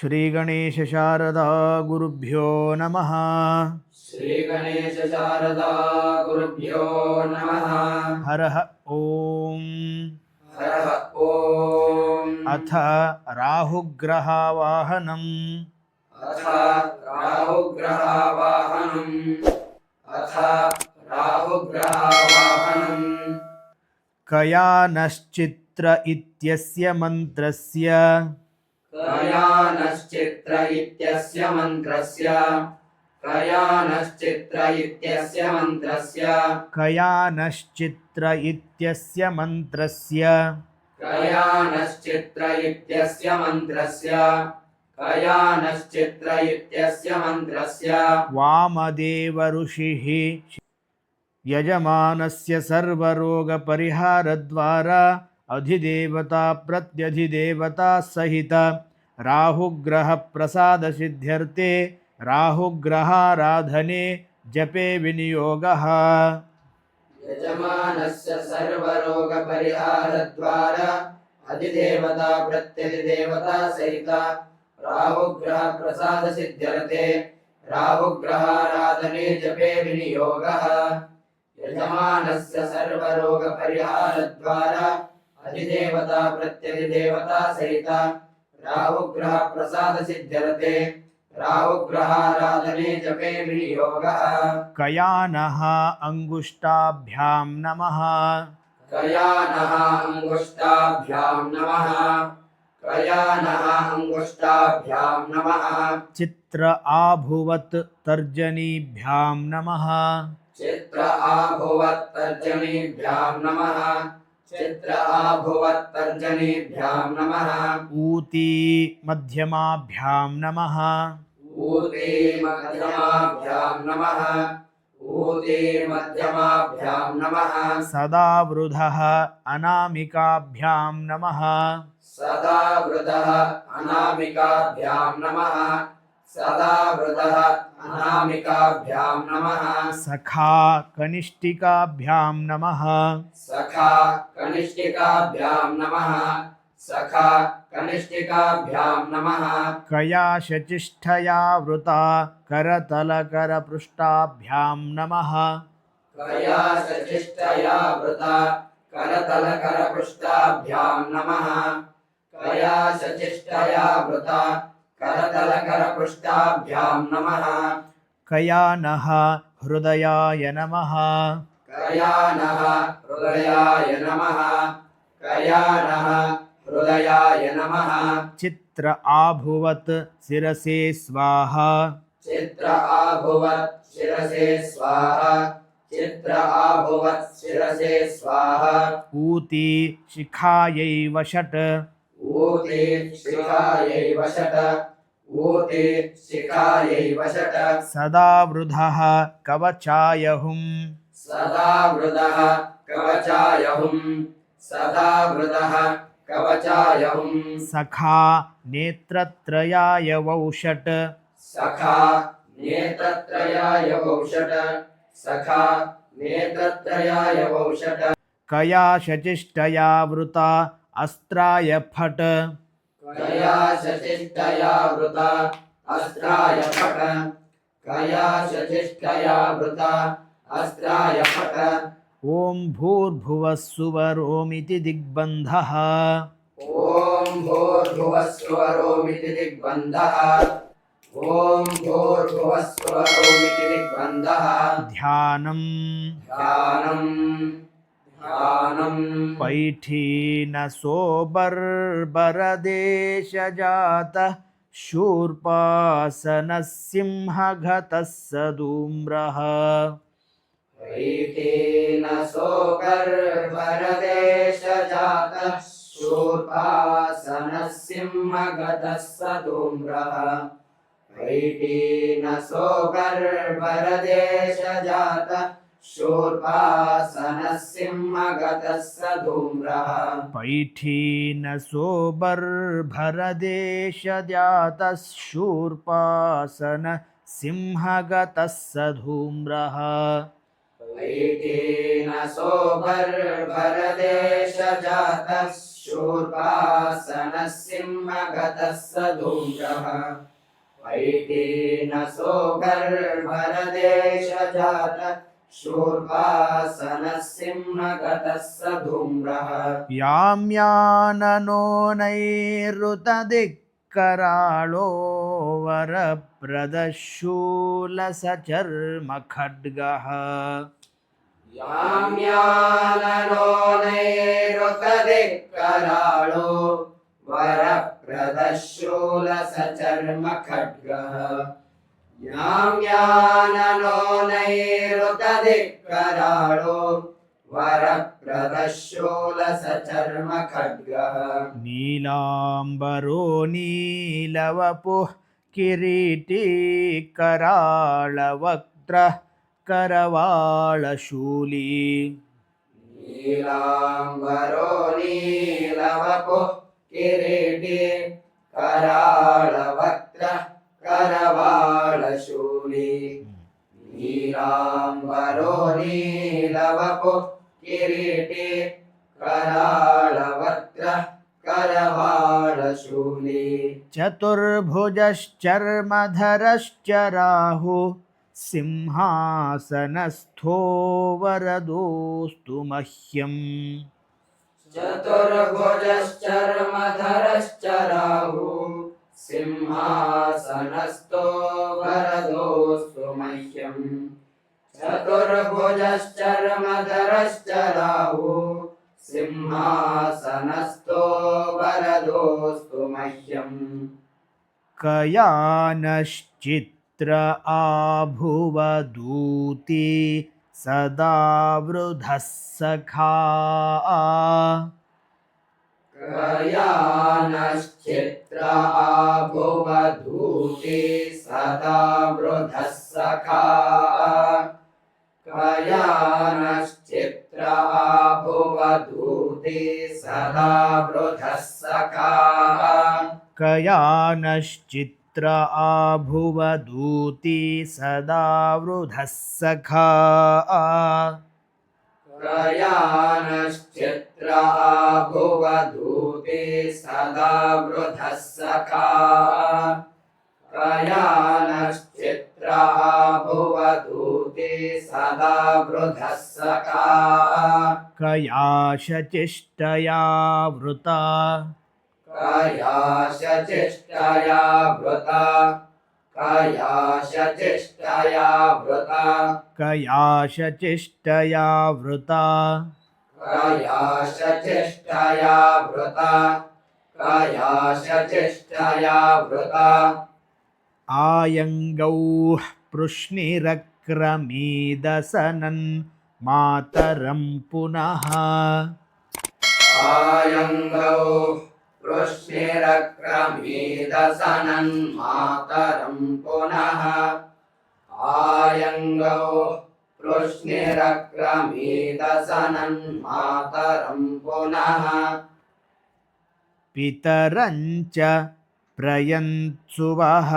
श्रीगणेशशारदा गुरुभ्यो नमः। श्रीगणेशशारदा गुरुभ्यो नमः। हरः ॐ हरः ॐ अथ राहुग्रहावाहनम् अथ राहुग्रहावाहनम् अथ राहुग्रहावाहनम् कयानश्चित्र इत्यस्य मन्त्रस्य कयानश्चित्र इत्यस्य मन्त्रस्य। कयानश्चित्र इत्यस्य मन्त्रस्य। कयानश्चित्र इत्यस्य मन्त्रस्य। कयानश्चित्र इत्यस्य मन्त्रस्य। कयानश्चित्र इत्यस्य मन्त्रस्य। वामदेव ऋषिः यजमानस्य सर्वरोगपरिहारद्वारा अधिदेवता प्रत्यधिदेवता सहित राहुग्रहप्रसादसिद्ध्यर्थे राहुग्रहाराधने जपे विनियोगः यजमानस्य सर्वरोगपरिहारद्वारा अधिदेवता प्रत्यधिदेवता सहित राहुग्रहप्रसादसिद्ध्यर्थे राहुग्रहाराधने जपे विनियोगः यजमानस्य सर्वरोगपरिहारद्वारा अधिदेवता प्रत्यधिदेवता सहित రావుగ్రహ ప్రసాద సిద్ధ్యరతే రావుగ్రహారాధనే జపే వినియోగः కయానః అంగుష్టాభ్యాం నమః కయానః అంగుష్టాభ్యాం నమః కయానః అంగుష్టాభ్యాం నమః చిత్ర ఆభువత్ తర్జనీభ్యాం నమః చిత్ర ఆభువత్ తర్జనీభ్యాం నమః आभुवत्तर्जनीभ्यां नमः ऊती मध्यमाभ्यां नमः ऊते मध्यमाभ्यां नमः ऊते मध्यमाभ्यां नमः सदा वृधः अनामिकाभ्यां नमः सदा वृतः अनामिकाभ्यां नमः सदा वृतः अनामिकाभ्यां नमः सखा कनिष्ठिकाभ्यां नमः सखा कनिष्ठिकाभ्यां नमः सखा कनिष्ठिकाभ्यां नमः कयाशचिष्ठया वृता करतलकरपृष्ठाभ्यां नमः कया सचिष्टया वृता करतलकरपृष्ठाभ्यां नमः कया सचिष्टया वृता करतलकरपृष्ठाभ्यां नमः कयानः हृदयाय नमः कयानः हृदयाय नमः कयानः हृदयाय नमः चित्र आभुवत् शिरसे स्वाहा चित्र आभुवत् शिरसे स्वाहा चित्र आभुवत् शिरसे स्वाहा ऊती शिखायै वषट् ऊते शिखायै वषट ऊते शिखायै वषट सदा वृधः कवचाय हुम् सदा वृदः कवचाय हुम् सदा वृदः कवचाय हुम् सखा नेत्रत्रयाय वौषट् सखा नेत्रत्रयाय वौषट सखा नेत्रत्रयाय वौषट कयाशचिष्टया वृता अस्त्राय फट् कया शचिष्टया वृता अस्त्राय फट कया शचिष्टया वृता अस्त्राय फट ॐ भूर्भुवः सुवरोमिति दिग्बन्धः ॐ भूर्भुवस्वरोमिति दिग्बन्धः ॐ भूर्भुवस्वरोमिति दिग्बन्धः ध्यानम् ध्यानम् ध्यानम् पैठीनसोबर्बरदेशजातः शूर्पासनः सिंहगतः सदूम्रः। प्रीतेन सोकर्वरदेशजातः शूर्पासनः सिंहगतः सधूम्रः प्रीतेन सोकर्वरदेशजातः शूर्पासनः सिंहगतः सधूम्रः पैठीनसोबर्भरदेशजातः शूर्पासन सिंहगतः स धूम्रः वैटेन सोऽभर्भरदेशजातः शूर्पासनः सिंहगतः स धूम्रः वैटेन सोऽभर्भरदेशजातः शूर्पासनः सिंहगतः स धूम्रः याम्याननो नैरुतदिक्कराळो वरप्रदशूलसचर्मखड्गः याम्याननो नैरुतदिक्कराळो वरप्रदशूलसचर्मखड्गः याम्याननो नैरुतदिक्कराळो वरप्रदशूलसचर्मखड्गः। नीलाम्बरो नीलवपुः किरीटी कराळवक्त्रः करवाळशूली नीलाम्बरो नीलवपुः किरीटी कराळवक्त्रः करवाळशूली नीलाम्बरो नीलवपुः किरीटी। कराळवक्त्रः करवाळशूली चतुर्भुजश्चर्मधरश्च राहु। सिंहासनस्थो वरदोऽस्तु मह्यम्। चतुर्भुजश्चर्मधरश्च राहुः सिंहासनस्थो वरदोऽस्तु मह्यम्। चतुर्भुजश्चर्मधरश्च राहुः सिंहासनस्थो वरदोऽस्तु मह्यम्। कयानश्चित्र आभुवदूती सदा वृधः सखा कयानश्चित्र आभुवधूते सदा वृधः सखा। कयानश्चित्र आभुवधूते सदा वृधः सखा। कयानश्चित्र आभुवदूती सदा वृधः सखा। प्रयानश्चित्र आभुवधूते सदा वृधः सखा। प्रयानश्चित्र आभुवधूते सदा वृधः सखा। कयाशचिष्टया वृता। कया शचिष्टया वृता। कया शचिष्टया वृता। कयाशचिष्टया वृता कया शचिष्टया वृता कया शचिष्टया वृता आयङ्गौः पृश्निरक्रमीदसनन् मातरं पुनः। आयङ्गौ कृष्णिरक्रमीदसनन् मातरं पुनः। आयङ्गौ कृष्णिरक्रमीदसनन् मातरं पुनः पितरं च प्रयन्सुवः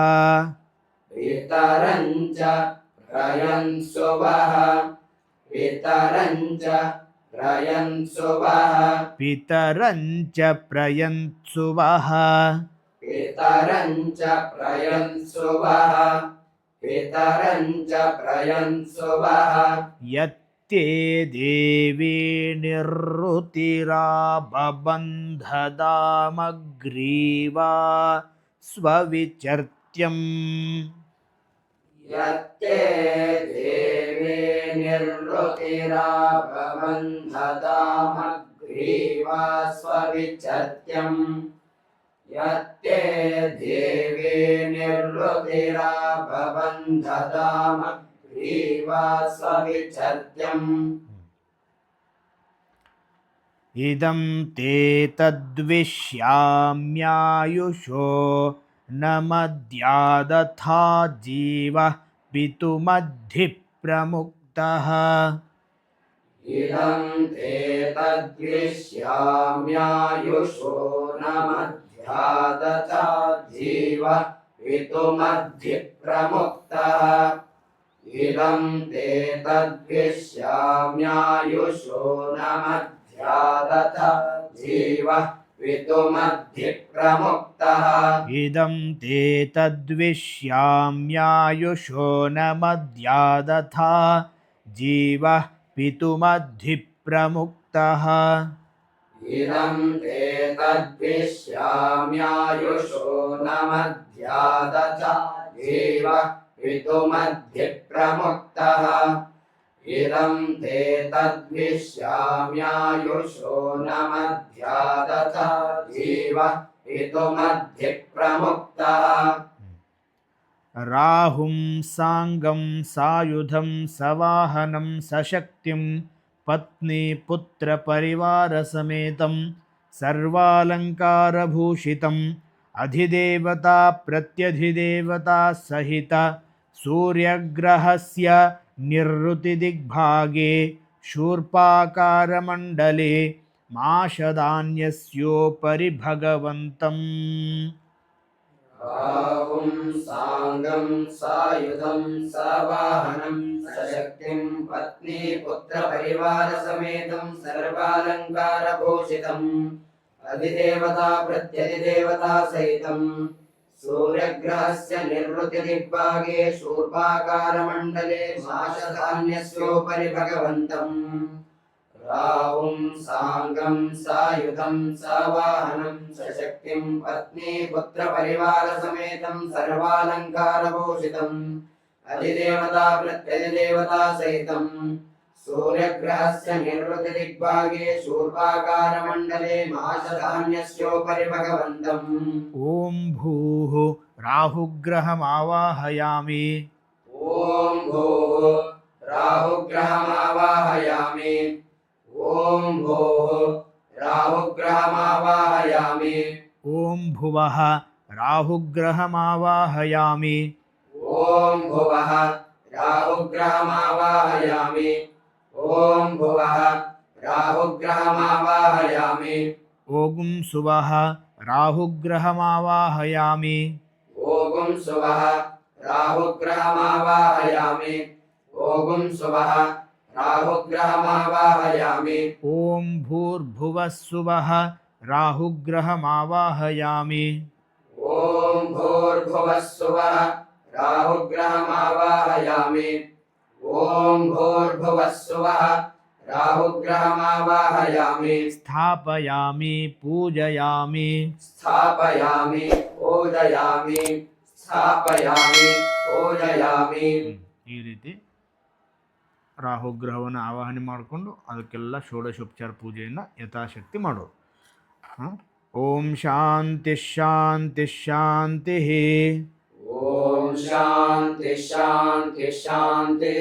पितरं च प्रयन्सुवः पितरं च प्रयन्सुवः पितरं च प्रयन्सुवः पितरं च प्रयन्सुवः पितरं च प्रयन्सुवः यत्ते देवी निरृतिराबबन्धदामग्रीवा स्वविचर्त्यम्। यत्ते देवे निर्वृतिरापबन्धदामग्रीवा स्वविचर्त्यम् यत्ते देवे निर्वृतिरापबन्धदामग्रीवा स्वविचर्त्यम् इदं ते तद्विश्याम्यायुषो न मद्यादथा जीवः पितुमद्धिप्रमुक्तः। इदं ते तद्विश्याम्यायुषो न जीव पितुमद्धिप्रमुक्तः इदं ते तद्विश्याम्यायुषो न मध्यादथ जीवः पितुमद्धिप्रमुक्तः इदं ते तद्विश्याम्यायुषो न मद्यादथा जीवः पितुमद्धिप्रमुक्तः इदं ते तद्विश्याम्यायुषो न मध्यादथ जीवः पितुमद्धिप्रमुक्तः इदं ते तद्विश्याम्यायुषो न मध्यादथ जीवः पितुमद्धिप्रमुक्तः राहुं साङ्गं सायुधं सवाहनं सशक्तिं पत्नीपुत्रपरिवारसमेतं सर्वालङ्कारभूषितम् अधिदेवता प्रत्यधिदेवता सहित सूर्यग्रहस्य निरृतिदिग्भागे शूर्पाकारमण्डले माशदान्यस्योपरि भगवन्तम् राहुं साङ्गं सायुधं सवाहनं सशक्तिं पत्नीपुत्रपरिवारसमेतं सर्वालङ्कारभूषितम् अधिदेवता प्रत्यधिदेवता सहितं सूर्यग्रहस्य निर्वृतिदिग्भागे शूर्पाकारमण्डले माशधान्यस्योपरि भगवन्तम् राहुं साङ्गं सायुधं सवाहनं सशक्तिं पत्नीपुत्रपरिवारसमेतं सर्वालङ्कारभूषितम् अधिदेवता प्रत्यधिदेवता सहितं सूर्यग्रहस्य निर्वृतिदिग्भागे शूर्पाकारमण्डले माशधान्यस्योपरि भगवन्तम् ॐ भूः राहुग्रहमावाहयामि ॐ भोः राहुग्रहमावाहयामि ఓం భోः రాహుగ్రహమావాహయామి ఓం భువః రాహుగ్రహమావాహయామి ఓం భువః రాహుగ్రహమావాహయామి ఓం భువః రాహుగ్రహమావాహయామి ఓగుం సువః రాహుగ్రహమావాహయామి ఓగుం సువః రాహుగ్రహమావాహయామి ఓగుం సువః राहुग्रहमावाहयामि ॐ भूर्भुवः सुवः राहुग्रहमावाहयामि ॐ भूर्भुवः सुवः राहुग्रहमावाहयामि ॐ भूर्भुवः सुवः राहुग्रहमावाहयामि स्थापयामि पूजयामि स्थापयामि पूजयामि स्थापयामि पूजयामि ಈ ರೀತಿ ರಾಹುಗ್ರಹವನ್ನು ಆವಾಹನೆ ಮಾಡಿಕೊಂಡು ಅದಕ್ಕೆಲ್ಲ ಷೋಡಶೋಪಚಾರ ಪೂಜೆಯನ್ನು ಯಥಾಶಕ್ತಿ ಮಾಡೋದು ಓಂ ಶಾಂತಿ ಶಾಂತಿ ಶಾಂತಿ ಓಂ ಶಾಂತಿ ಶಾಂತಿ ಶಾಂತಿ